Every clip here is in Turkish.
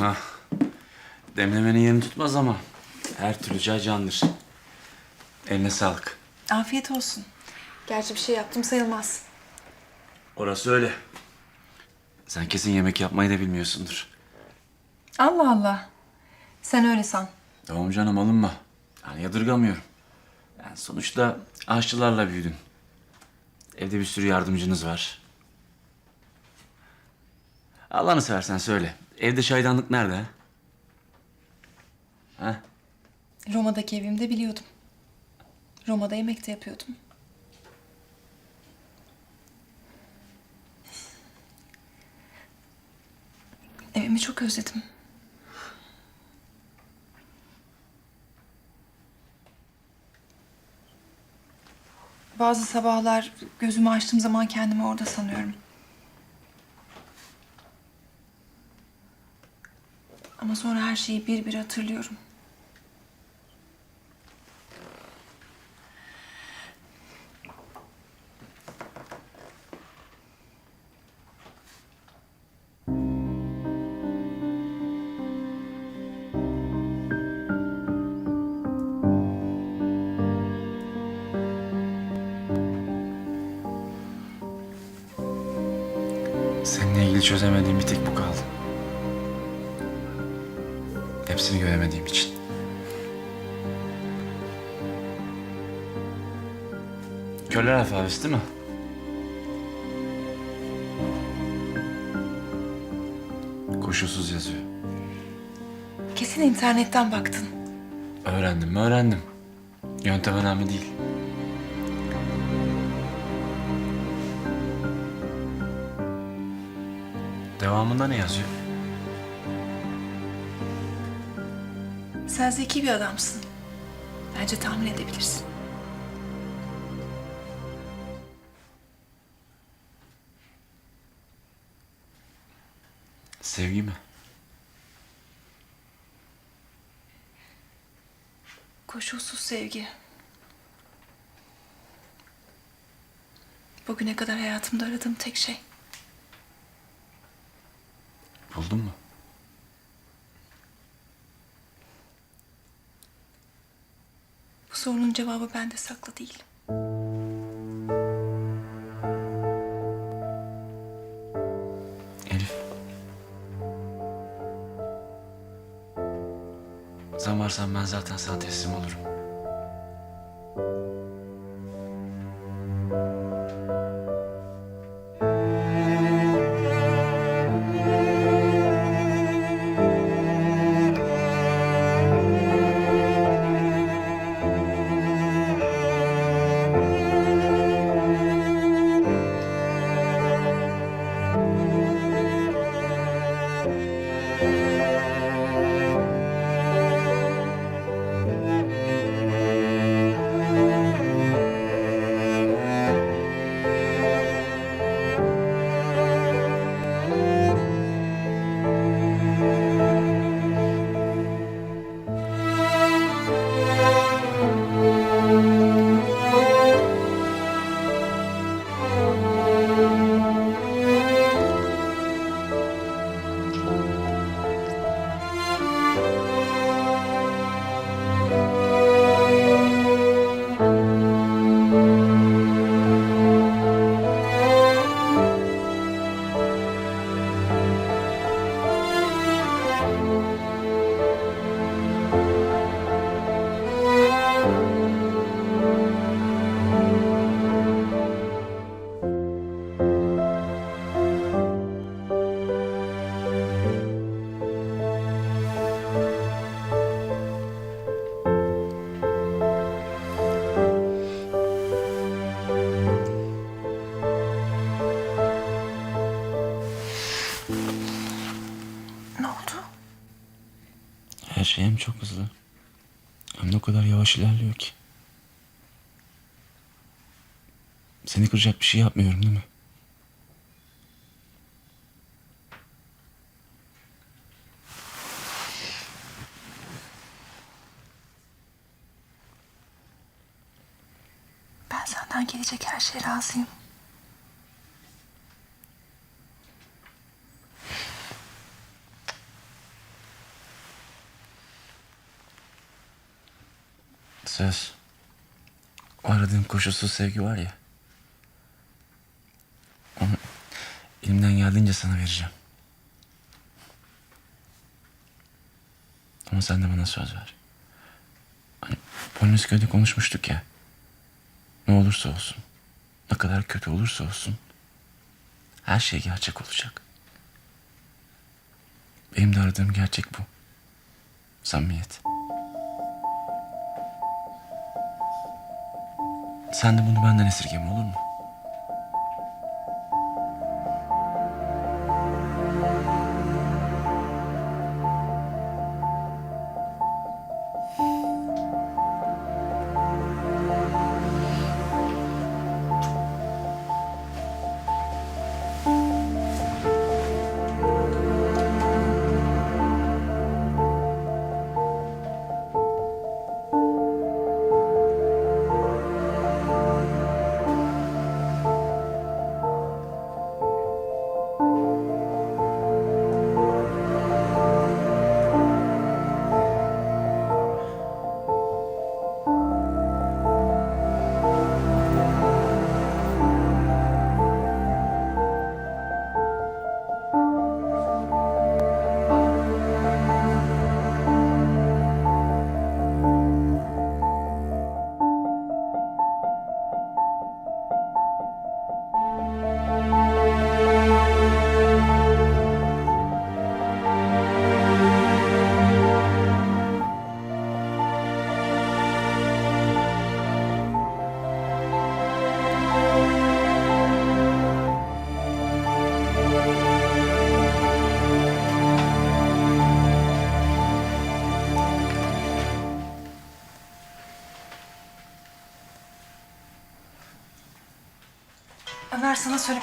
Ha. Demlemenin yerini tutmaz ama her türlü çay candır. Eline sağlık. Afiyet olsun. Gerçi bir şey yaptım sayılmaz. Orası öyle. Sen kesin yemek yapmayı da bilmiyorsundur. Allah Allah. Sen öyle san. Tamam canım alınma. Yani yadırgamıyorum. Yani sonuçta aşçılarla büyüdün. Evde bir sürü yardımcınız var. Allah'ını seversen söyle. Evde çaydanlık nerede? ha? Ha? Roma'daki evimde biliyordum. Roma'da yemek de yapıyordum. Evimi çok özledim. Bazı sabahlar gözümü açtığım zaman kendimi orada sanıyorum. Ama sonra her şeyi bir bir hatırlıyorum. Seninle ilgili çözemediğim bir tek bu kaldı. Hepsini göremediğim için. Köller alfabesi değil mi? Koşulsuz yazıyor. Kesin internetten baktın. Öğrendim mi öğrendim. Yöntem önemli değil. Devamında ne yazıyor? Sen zeki bir adamsın. Bence tahmin edebilirsin. Sevgi mi? Koşulsuz sevgi. Bugüne kadar hayatımda aradığım tek şey. Buldun mu? Sorunun cevabı bende saklı değil. Elif. Sen varsan ben zaten sana teslim olurum. Her şey hem çok hızlı hem de o kadar yavaş ilerliyor ki. Seni kıracak bir şey yapmıyorum değil mi? Ben senden gelecek her şeye razıyım. Söz. O aradığım koşulsuz sevgi var ya. Onu elimden geldiğince sana vereceğim. Ama sen de bana söz ver. Hani Polonezköy'de konuşmuştuk ya. Ne olursa olsun. Ne kadar kötü olursa olsun. Her şey gerçek olacak. Benim de aradığım gerçek bu. Samimiyet. Sen de bunu benden esirgeme olur mu? Ömer sana söyle.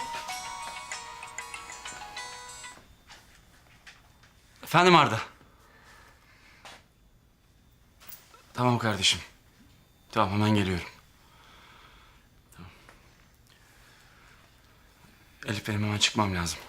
Efendim Arda. Tamam kardeşim. Tamam hemen geliyorum. Tamam. Elif benim hemen çıkmam lazım.